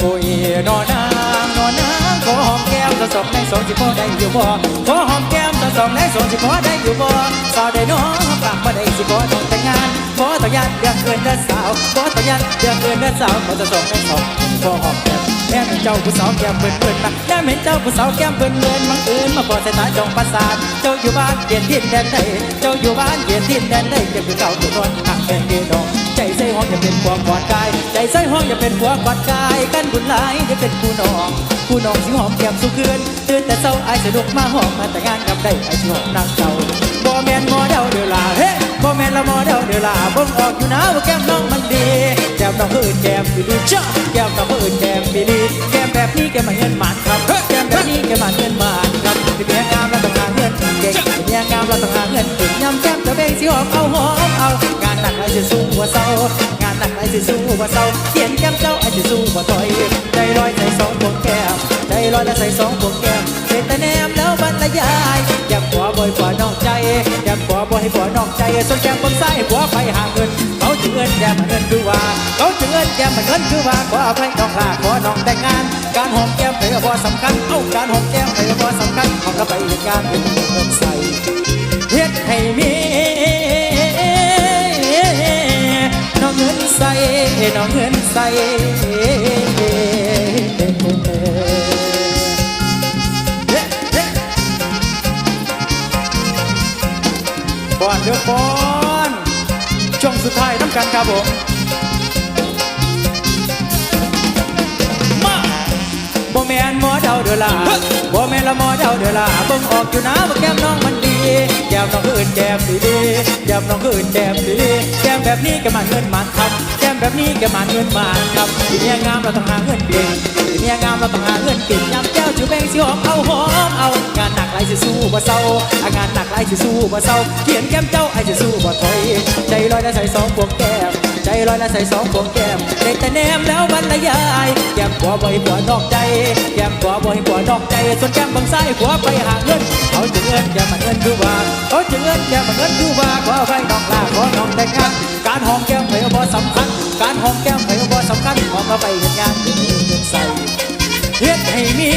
โอ้ยนอนางนอนางขอหอมแก้มสะสมในสองสิพอได้อยู่บ่ขอหอมแก้มสะสมในสองสิพอได้อยู่บ่สาวได้น้องปากบ่ได้สิพอต้องแต่งงานขอต่อยันเดือนเกินเดือนสาวขอต่อยันเดือนเกินเดือนสาวขอสะสมในสองขอหอมแก้มแม่เห็นเจ้าผู้สาวแก้มเบิ่นเบิ่นมาแม่เห็นเจ้าผู้สาวแก้มเบิ่นเบิ่นบังเอิญมาพอสายตาจงประสานเจ้าอยู่บ้านเปลี่ยนทิศแดนใดเจ้าอยู่บ้านเปลี่ยนทิศแดนใดเก็บคือเก่าทุกคนหักเป็นเดียดอง ใจใส่ห้องอย่าเป็นผัวกอดกาย ใจใส่ห้องอย่าเป็นผัวกอดกายกันบุญหลายอย่าเป็นผู้น้องผู้น้องสิหอมแก้มสุคืนตื่นแต่เช้าไอ้ายสนุกมาหอมมาแต่งานกับได้ไอ้ายสิหอมนางเจ้าบ่แม่นหมอเดาเดือลาเฮ้บ่แม่นละหมอเดาเดือลาบ่งออกอยู่นะว่าแก้มน้องมันดีแก้มน้องก็อื่นแก้มดีดีจ้าแก้มน้องก็อื่นแก้มดีดีแก้มแบบนี้แก้มมาเงินหมานครับแก้มแบบนี้แก้มมาเงินหมาน หอมเอาหอมเอา งานหนักไอ้ายสิสู้ว่าเศร้างานหนักไอ้ายสิสู้ว่าเศร้าเขียนแก้มเจ้าไอ้ายสิสู้ว่าถอยใจลอยใส่สองพวงแก้มใจลอยและใส่สองพวงแก้มเสร็จแต่แนมแล้วบรรยายแก้มขวบ่อยกว่านอกใจแก้มขวบ่ให้ผัวนอกใจส่วนแก้มบนซ้ายผัวไปหาเงินเขาจึงเอิ้นแก้มมันเงินคือว่าเขาจึงเอิ้นแก้มมันเงินคือว่าขออภัยน้องลาขอน้องแต่งงาน การหอมแก้มไปก็บ่สำคัญเอ้าการหอมแก้มไปก็บ่สำคัญของก็ไปเหตุการณ์เป็นเงินใส่ บอนเด้อบอนช่วงสุดท้ายน้ำกันครับผมมาบ่แม่นหมอเดาเดือลาบ่แม่นละหมอเดาเดือลาเบิ่งออกอยู่นะว่าแก้มน้องมันดี แก้มน้องก็อื่นแก้มดีดีแก้มน้องก็อื่นแก้มดีดีแก้มแบบนี้แกมันเงินมันครับแก้มแบบนี้แกมันเงินมันครับที่เมียงามเราต้องหาเงินเก่งที่เมียงามเราต้องหาเงินเก่งยำแก้วจูแบงสิหอมเอาหอมเอางานหนักไร สู้บ่เศร้างานหนักไรสิสู้บ่เศร้าเขียนแก้มเจ้าไอ้สิสู้บ่ถอยใจลอยและใส่สองพวงแก้มใจลอยและใส่สองพวงแก้มเด็กแต่แนมแล้วบรรยายแก้มขวาบ่ให้ผัวนอกใจแก้มขวาบ่ให้ผัวนอกใจส่วนแก้มบางซ้ายขวาไปหาเงินเขาจึงเอิ้นแก้มมันเงินคือว่าเขาจึงเอิ้นแก้มมันเงินคือว่าขอไปนองลาขอน้องแต่งงานการหอมแก้มไปก็บ่สำคัญการหอมแก้มไปก็บ่สำคัญขอมก็ไปเฮ็ดงานที่มีเงินใส่เฮ็ดให้มี